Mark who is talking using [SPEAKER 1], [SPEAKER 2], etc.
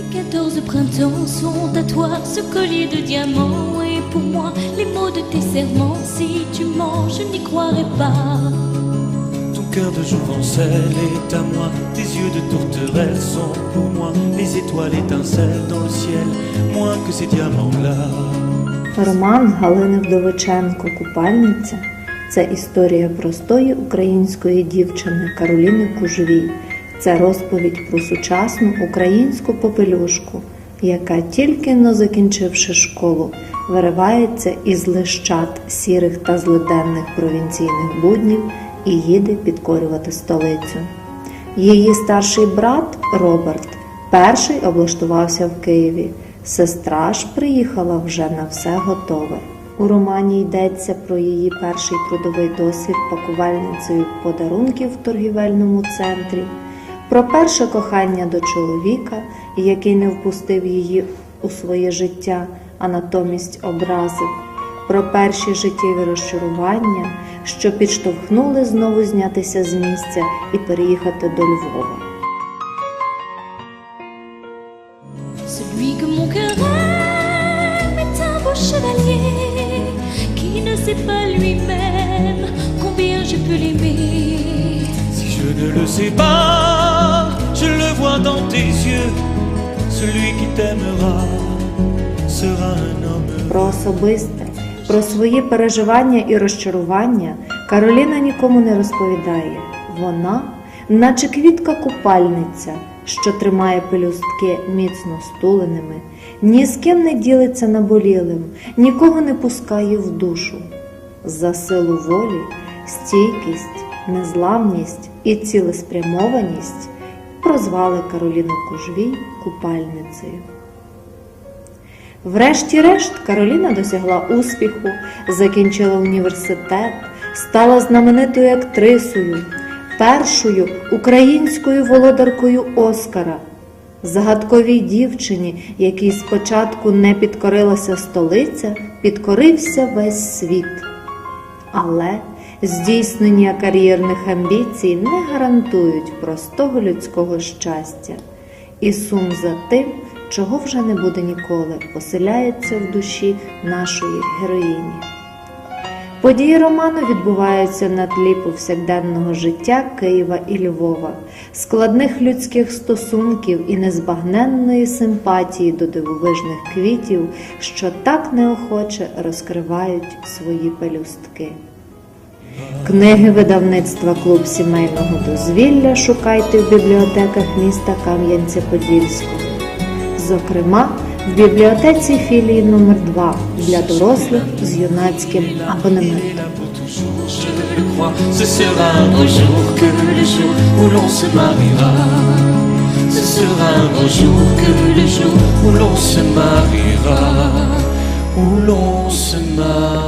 [SPEAKER 1] temps sont à toi ce collier de diamants et pour moi les mots de tes serments. Si tu mens, je n'y croirai pas.
[SPEAKER 2] Ton cœur de jouvencelle est à moi, tes yeux de tourterelle sont pour moi les étoiles étincellent dans le ciel, moins que ces diamants-là.
[SPEAKER 3] Роман Галини Вдовиченко Купальниця це історія простої української дівчини Кароліни Кужвій. Це розповідь про сучасну українську попелюшку, яка тільки но закінчивши школу, виривається із лищат сірих та злиденних провінційних буднів і їде підкорювати столицю. Її старший брат Роберт перший облаштувався в Києві. Сестра ж приїхала вже на все готове. У романі йдеться про її перший трудовий досвід пакувальницею подарунків в торгівельному центрі, про перше кохання до чоловіка, який не впустив її у своє життя, а натомість образив, про перші життєві розчарування, що підштовхнули знову знятися з місця і переїхати до Львова.
[SPEAKER 2] Si je ne le sais pas, vois dans tes yeux. Celui qui t'aimera sera un homme.
[SPEAKER 3] Про особисте, про свої переживання і розчарування Кароліна нікому не розповідає. Вона, наче квітка купальниця, що тримає пелюстки міцно стуленими, ні з ким не ділиться наболілим, нікого не пускає в душу. За силу волі, стійкість, незламність і цілеспрямованість прозвали Кароліну Кужвій купальницею. Врешті-решт Кароліна досягла успіху, закінчила університет, стала знаменитою актрисою, першою українською володаркою Оскара, загадковій дівчині, якій спочатку не підкорилася столиця, підкорився весь світ. Але здійснення кар'єрних амбіцій не гарантують простого людського щастя, і сум за тим, чого вже не буде ніколи, поселяється в душі нашої героїні. Події роману відбуваються на тлі повсякденного життя Києва і Львова, складних людських стосунків і незбагненної симпатії до дивовижних квітів, що так неохоче розкривають свої пелюстки. Книги видавництва Клуб сімейного дозвілля шукайте в бібліотеках міста Кам'янця-Подільського. Зокрема, в бібліотеці філії номер 2 для дорослих з юнацьким абонементом.
[SPEAKER 2] là pour toujours, je le crois. Ce sera un beau jour que le jour où l'on se mariera. Ce sera un beau jour que le jour où l'on se mariera. Où l'on se mariera.